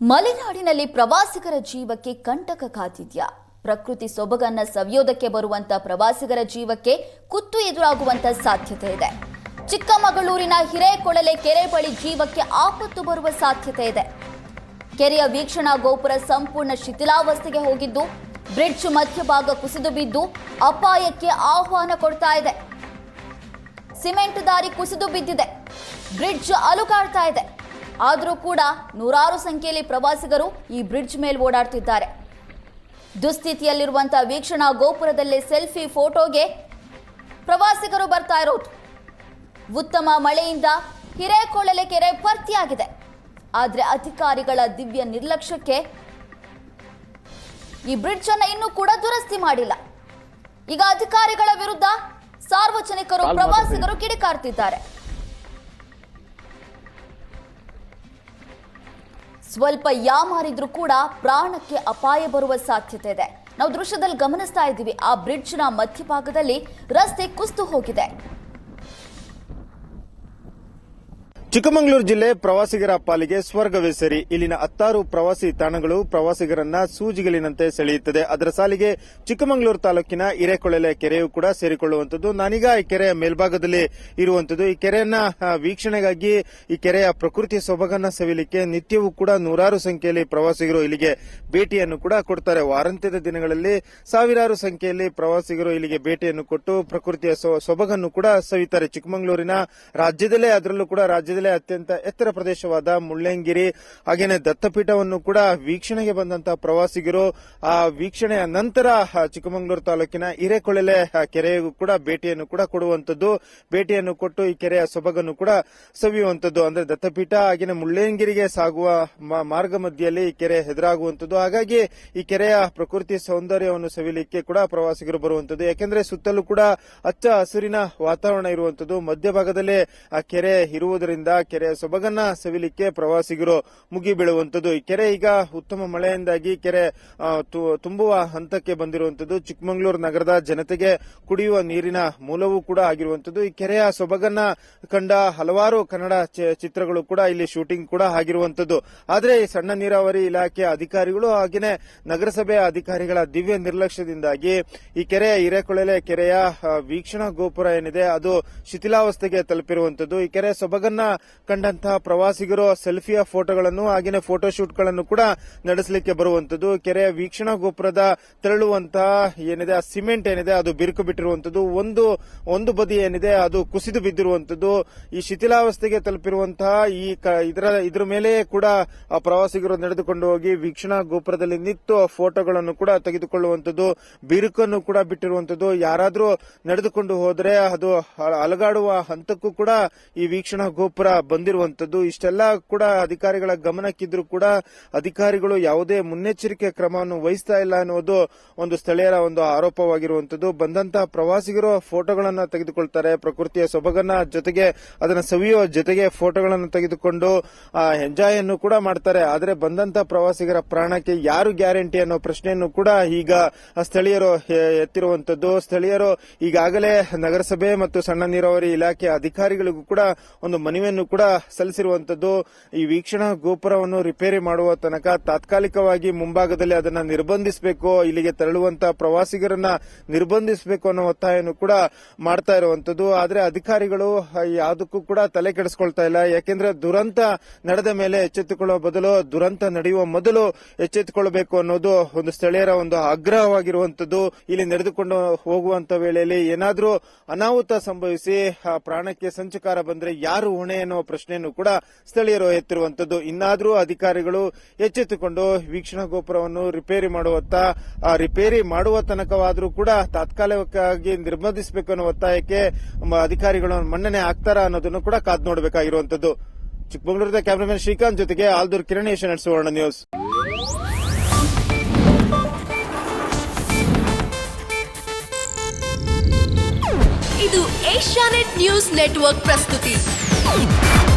ಮಲೆನಾಡಿನಲ್ಲಿ ಪ್ರವಾಸಿಗರ ಜೀವಕ್ಕೆ ಕಂಟಕ ಕಾದಿದ್ಯಾ? ಪ್ರಕೃತಿ ಸೊಬಗನ್ನ ಸವಿಯೋದಕ್ಕೆ ಬರುವಂತ ಪ್ರವಾಸಿಗರ ಜೀವಕ್ಕೆ ಕುತ್ತು ಎದುರಾಗುವಂತ ಸಾಧ್ಯತೆ ಇದೆ. ಚಿಕ್ಕಮಗಳೂರಿನ ಹಿರೇಕೊಳಲೆ ಕೆರೆ ಬಳಿ ಜೀವಕ್ಕೆ ಆಪತ್ತು ಬರುವ ಸಾಧ್ಯತೆ ಇದೆ. ಕೆರೆಯ ವೀಕ್ಷಣಾ ಗೋಪುರ ಸಂಪೂರ್ಣ ಶಿಥಿಲಾವಸ್ಥೆಗೆ ಹೋಗಿದ್ದು, ಬ್ರಿಡ್ಜ್ ಮಧ್ಯಭಾಗ ಕುಸಿದು ಬಿದ್ದು ಅಪಾಯಕ್ಕೆ ಆಹ್ವಾನ ಕೊಡ್ತಾ ಇದೆ. ಸಿಮೆಂಟ್ ದಾರಿ ಕುಸಿದು ಬಿದ್ದಿದೆ. ಬ್ರಿಡ್ಜ್ ಅಲುಗಾಡ್ತಾ ಇದೆ. ಆದರೂ ಕೂಡ ನೂರಾರು ಸಂಖ್ಯೆಯಲ್ಲಿ ಪ್ರವಾಸಿಗರು ಈ ಬ್ರಿಡ್ಜ್ ಮೇಲೆ ಓಡಾಡ್ತಿದ್ದಾರೆ. ದುಸ್ಥಿತಿಯಲ್ಲಿರುವಂತಹ ವೀಕ್ಷಣಾ ಗೋಪುರದಲ್ಲಿ ಸೆಲ್ಫಿ ಫೋಟೋಗೆ ಪ್ರವಾಸಿಗರು ಬರ್ತಾ ಇರೋದು. ಉತ್ತಮ ಮಳೆಯಿಂದ ಹಿರೇಕೊಳ್ಳಲೆ ಕೆರೆ ಭರ್ತಿಯಾಗಿದೆ. ಆದರೆ ಅಧಿಕಾರಿಗಳ ದಿವ್ಯ ನಿರ್ಲಕ್ಷ್ಯಕ್ಕೆ ಈ ಬ್ರಿಡ್ಜ್ ಅನ್ನು ಇನ್ನೂ ಕೂಡ ದುರಸ್ತಿ ಮಾಡಿಲ್ಲ. ಈಗ ಅಧಿಕಾರಿಗಳ ವಿರುದ್ಧ ಸಾರ್ವಜನಿಕರು ಪ್ರವಾಸಿಗರು ಕಿಡಿಕಾರ್ತಿದ್ದಾರೆ. ಸ್ವಲ್ಪ ಯಾಮಾರಿದ್ರೂ ಕೂಡ ಪ್ರಾಣಕ್ಕೆ ಅಪಾಯ ಬರುವ ಸಾಧ್ಯತೆ ಇದೆ. ನಾವು ದೃಶ್ಯದಲ್ಲಿ ಗಮನಿಸ್ತಾ ಇದ್ದೀವಿ, ಆ ಬ್ರಿಡ್ಜ್ನ ಮಧ್ಯಭಾಗದಲ್ಲಿ ರಸ್ತೆ ಕುಸ್ತು ಹೋಗಿದೆ. ಚಿಕ್ಕಮಗಳೂರು ಜಿಲ್ಲೆ ಪ್ರವಾಸಿಗರ ಪಾಲಿಗೆ ಸ್ವರ್ಗವೇ ಸರಿ ಇಲ್ಲಿನ ಹತ್ತಾರು ಪ್ರವಾಸಿ ತಾಣಗಳು ಪ್ರವಾಸಿಗರನ್ನ ಸೂಜಿಗಲಿನಂತೆ ಸೆಳೆಯುತ್ತದೆ. ಅದರ ಸಾಲಿಗೆ ಚಿಕ್ಕಮಗಳೂರು ತಾಲೂಕಿನ ಹಿರೇಕೊಳಲೆ ಕೆರೆಯೂ ಕೂಡ ಸೇರಿಕೊಳ್ಳುವಂತದ್ದು ನಾನೀಗ ಈ ಕೆರೆಯ ಮೇಲ್ಭಾಗದಲ್ಲಿ ಇರುವಂತದ್ದು ಈ ಕೆರೆಯನ್ನ ವೀಕ್ಷಣೆಗಾಗಿ ಈ ಕೆರೆಯ ಪ್ರಕೃತಿ ಸೊಬಗನ್ನ ಸವಿಲಿಕ್ಕೆ ನಿತ್ಯವೂ ಕೂಡ ನೂರಾರು ಸಂಖ್ಯೆಯಲ್ಲಿ ಪ್ರವಾಸಿಗರು ಇಲ್ಲಿಗೆ ಭೇಟಿಯನ್ನು ಕೂಡ ಕೊಡ್ತಾರೆ. ವಾರಾಂತ್ಯದ ದಿನಗಳಲ್ಲಿ ಸಾವಿರಾರು ಸಂಖ್ಯೆಯಲ್ಲಿ ಪ್ರವಾಸಿಗರು ಇಲ್ಲಿಗೆ ಭೇಟಿಯನ್ನು ಕೊಟ್ಟು ಪ್ರಕೃತಿಯ ಸೊಬಗನ್ನು ಕೂಡ ಸವಿತಾರೆ. ಚಿಕ್ಕಮಗಳೂರಿನ ರಾಜ್ಯದಲ್ಲೇ ಅದರಲ್ಲೂ ಕೂಡ ರಾಜ್ಯದಲ್ಲೇ ಅತ್ಯಂತ ಎತ್ತರ ಪ್ರದೇಶವಾದ ಮುಳ್ಳಂಗಿರಿ ಹಾಗೇನೆ ದತ್ತಪೀಠವನ್ನು ಕೂಡ ವೀಕ್ಷಣೆಗೆ ಬಂದಂತಹ ಪ್ರವಾಸಿಗರು ಆ ವೀಕ್ಷಣೆಯ ನಂತರ ಚಿಕ್ಕಮಗಳೂರು ತಾಲೂಕಿನ ಹಿರೇಕೊಳಲೆ ಆ, ಕೆರೆಗೂ ಕೂಡ ಭೇಟಿಯನ್ನು ಕೂಡ ಕೊಡುವಂತದ್ದು ಭೇಟಿಯನ್ನು ಕೊಟ್ಟು ಈ ಕೆರೆಯ ಸೊಬಗನ್ನು ಕೂಡ ಸವಿಯುವಂತದ್ದು ಅಂದ್ರೆ ದತ್ತಪೀಠ ಹಾಗೇನೆ ಮುಳ್ಳಂಗಿರಿಗೆ ಸಾಗುವ ಮಾರ್ಗ ಮಧ್ಯೆಯಲ್ಲಿ ಈ ಕೆರೆ ಎದುರಾಗುವಂತದ್ದು ಹಾಗಾಗಿ ಈ ಕೆರೆಯ ಪ್ರಕೃತಿ ಸೌಂದರ್ಯವನ್ನು ಸವಿಲಿಕ್ಕೆ ಕೂಡ ಪ್ರವಾಸಿಗರು ಬರುವಂತದ್ದು ಯಾಕೆಂದ್ರೆ ಸುತ್ತಲೂ ಕೂಡ ಹಚ್ಚ ಹಸಿರಿನ ವಾತಾವರಣ ಇರುವಂತದ್ದು ಮಧ್ಯಭಾಗದಲ್ಲೇ ಆ ಕೆರೆ ಇರುವುದರಿಂದ ಕೆರೆಯ ಸೊಬಗನ್ನ ಸವಿಲಿಕ್ಕೆ ಪ್ರವಾಸಿಗರು ಮುಗಿ ಬೀಳುವಂತದ್ದು ಈ ಕೆರೆ ಈಗ ಉತ್ತಮ ಮಳೆಯಿಂದಾಗಿ ಕೆರೆ ತುಂಬುವ ಹಂತಕ್ಕೆ ಬಂದಿರುವಂತದ್ದು ಚಿಕ್ಕಮಗಳೂರು ನಗರದ ಜನತೆಗೆ ಕುಡಿಯುವ ನೀರಿನ ಮೂಲವೂ ಕೂಡ ಆಗಿರುವಂತದ್ದು ಈ ಕೆರೆಯ ಸೊಬಗನ್ನ ಕಂಡ ಹಲವಾರು ಕನ್ನಡ ಚಿತ್ರಗಳು ಕೂಡ ಇಲ್ಲಿ ಶೂಟಿಂಗ್ ಕೂಡ ಆಗಿರುವಂತದ್ದು ಆದರೆ ಈ ಸಣ್ಣ ನೀರಾವರಿ ಇಲಾಖೆ ಅಧಿಕಾರಿಗಳು ಹಾಗೆಯೇ ನಗರಸಭೆ ಅಧಿಕಾರಿಗಳ ದಿವ್ಯ ನಿರ್ಲಕ್ಷ್ಯದಿಂದಾಗಿ ಈ ಕೆರೆಯ ಹಿರೇಕೊಳಲೆ ಕೆರೆಯ ವೀಕ್ಷಣಾ ಗೋಪುರ ಏನಿದೆ, ಅದು ಶಿಥಿಲಾವಸ್ಥೆಗೆ ತಲುಪಿರುವಂತದ್ದು ಈ ಕೆರೆ ಸೊಬಗನ್ನ ಕಂಡಂತಹ ಪ್ರವಾಸಿಗರು ಸೆಲ್ಫಿಯ ಫೋಟೋಗಳನ್ನು ಹಾಗಿನ ಫೋಟೋಶೂಟ್ಗಳನ್ನು ಕೂಡ ನಡೆಸಲಿಕ್ಕೆ ಬರುವಂತದ್ದು ಕೆರೆಯ ವೀಕ್ಷಣಾ ಗೋಪುರದ ತೆರಳುವಂತಹ ಏನಿದೆ, ಆ ಸಿಮೆಂಟ್ ಏನಿದೆ, ಅದು ಬಿರುಕು ಬಿಟ್ಟಿರುವಂತದ್ದು ಒಂದು ಒಂದು ಬದಿ ಏನಿದೆ, ಅದು ಕುಸಿದು ಬಿದ್ದಿರುವಂತದ್ದು ಈ ಶಿಥಿಲಾವಸ್ಥೆಗೆ ತಲುಪಿರುವಂತಹ ಈ ಇದರ, ಇದ್ರ ಮೇಲೆ ಕೂಡ ಆ ಪ್ರವಾಸಿಗರು ನಡೆದುಕೊಂಡು ಹೋಗಿ ವೀಕ್ಷಣಾ ಗೋಪುರದಲ್ಲಿ ನಿಂತು ಫೋಟೋಗಳನ್ನು ಕೂಡ ತೆಗೆದುಕೊಳ್ಳುವಂತದ್ದು ಬಿರುಕನ್ನು ಕೂಡ ಬಿಟ್ಟಿರುವಂತದ್ದು ಯಾರಾದರೂ ನಡೆದುಕೊಂಡು ಹೋದರೆ ಅದು ಅಲ- ಅಲಗಾಡುವ ಹಂತಕ್ಕೂ ಕೂಡ ಈ ವೀಕ್ಷಣಾ ಗೋಪುರ ಬಂದಿರುವಂತದ್ದು ಇಷ್ಟೆಲ್ಲ ಕೂಡ ಅಧಿಕಾರಿಗಳ ಗಮನಕ್ಕಿದ್ರು ಕೂಡ ಅಧಿಕಾರಿಗಳು ಯಾವುದೇ ಮುನ್ನೆಚ್ಚರಿಕೆ ಕ್ರಮವನ್ನು ವಹಿಸ್ತಾ ಇಲ್ಲ ಅನ್ನೋದು ಒಂದು ಸ್ಥಳೀಯರ ಒಂದು ಆರೋಪವಾಗಿರುವಂತದ್ದು ಬಂದಂತಹ ಪ್ರವಾಸಿಗರು ಫೋಟೋಗಳನ್ನು ತೆಗೆದುಕೊಳ್ತಾರೆ. ಪ್ರಕೃತಿಯ ಸೊಬಗನ್ನ ಜೊತೆಗೆ, ಅದನ್ನು ಸವಿಯೋ ಜೊತೆಗೆ ಫೋಟೋಗಳನ್ನು ತೆಗೆದುಕೊಂಡು ಎಂಜಾಯ್ ಅನ್ನು ಕೂಡ ಮಾಡ್ತಾರೆ. ಆದರೆ ಬಂದಂತ ಪ್ರವಾಸಿಗರ ಪ್ರಾಣಕ್ಕೆ ಯಾರು ಗ್ಯಾರಂಟಿ ಅನ್ನೋ ಪ್ರಶ್ನೆಯನ್ನು ಕೂಡ ಈಗ ಸ್ಥಳೀಯರು ಎತ್ತಿರುವಂತದ್ದು ಸ್ಥಳೀಯರು ಈಗಾಗಲೇ ನಗರಸಭೆ ಮತ್ತು ಸಣ್ಣ ನೀರಾವರಿ ಇಲಾಖೆ ಅಧಿಕಾರಿಗಳಿಗೂ ಕೂಡ ಒಂದು ಮನವಿಯನ್ನು ಕೂಡ ಸಲ್ಲಿಸಿರುವಂತದ್ದು ಈ ವೀಕ್ಷಣಾ ಗೋಪುರವನ್ನು ರಿಪೇರಿ ಮಾಡುವ ತನಕ ತಾತ್ಕಾಲಿಕವಾಗಿ ಮುಂಭಾಗದಲ್ಲಿ ಅದನ್ನು ನಿರ್ಬಂಧಿಸಬೇಕು, ಇಲ್ಲಿಗೆ ತೆರಳುವಂತಹ ಪ್ರವಾಸಿಗರನ್ನ ನಿರ್ಬಂಧಿಸಬೇಕು ಅನ್ನೋ ಒತ್ತಾಯವನ್ನು ಕೂಡ ಮಾಡ್ತಾ ಇರುವಂತದ್ದು. ಆದರೆ ಅಧಿಕಾರಿಗಳು ಯಾವುದಕ್ಕೂ ಕೂಡ ತಲೆ ಕೆಡಿಸಿಕೊಳ್ತಾ ಇಲ್ಲ. ಯಾಕೆಂದ್ರೆ ದುರಂತ ನಡೆದ ಮೇಲೆ ಎಚ್ಚೆತ್ತುಕೊಳ್ಳುವ ಬದಲು, ದುರಂತ ನಡೆಯುವ ಮೊದಲು ಎಚ್ಚೆತ್ತುಕೊಳ್ಳಬೇಕು ಅನ್ನೋದು ಒಂದು ಸ್ಥಳೀಯರ ಒಂದು ಆಗ್ರಹವಾಗಿರುವಂತದ್ದು. ಇಲ್ಲಿ ನಡೆದುಕೊಂಡು ಹೋಗುವಂತ ವೇಳೆಯಲ್ಲಿ ಏನಾದರೂ ಅನಾಹುತ ಸಂಭವಿಸಿ ಪ್ರಾಣಕ್ಕೆ ಸಂಚಕಾರ ಬಂದ್ರೆ ಯಾರು ಹೊಣೆ ಅನ್ನೋ ಪ್ರಶ್ನೆಯನ್ನು ಕೂಡ ಸ್ಥಳೀಯರು ಎತ್ತಿರುವಂತದ್ದು. ಇನ್ನಾದರೂ ಅಧಿಕಾರಿಗಳು ಎಚ್ಚೆತ್ತುಕೊಂಡು ವೀಕ್ಷಣಾ ಗೋಪುರವನ್ನು ರಿಪೇರಿ ಮಾಡುವತ್ತ ರಿಪೇರಿ ಮಾಡುವ ತನಕವಾದರೂ ಕೂಡ ತಾತ್ಕಾಲಿಕವಾಗಿ ನಿರ್ಬಂಧಿಸಬೇಕು ಅನ್ನೋ ಒತ್ತಾಯಕ್ಕೆ ಅಧಿಕಾರಿಗಳು ಮನ್ನಣೆ ಆಗ್ತಾರಾ ಅನ್ನೋದನ್ನು ಕೂಡ ಕಾದ್ ನೋಡಬೇಕಾಗಿರುವಂತದ್ದು. ಚಿಕ್ಕಮಗಳೂರಿನ ಕ್ಯಾಮರಾಮನ್ ಶ್ರೀಕಾಂತ್ ಜೊತೆಗೆ ಆಲ್ದೂರ್ ಕಿರಣ್ ಏಷ್ಯನ್ ಸುವರ್ಣ ನ್ಯೂಸ್ ಇದು ಏಷ್ಯಾನೆಟ್ ನ್ಯೂಸ್ ನೆಟ್ವರ್ಕ್ ಪ್ರಸ್ತುತಿ. Oh!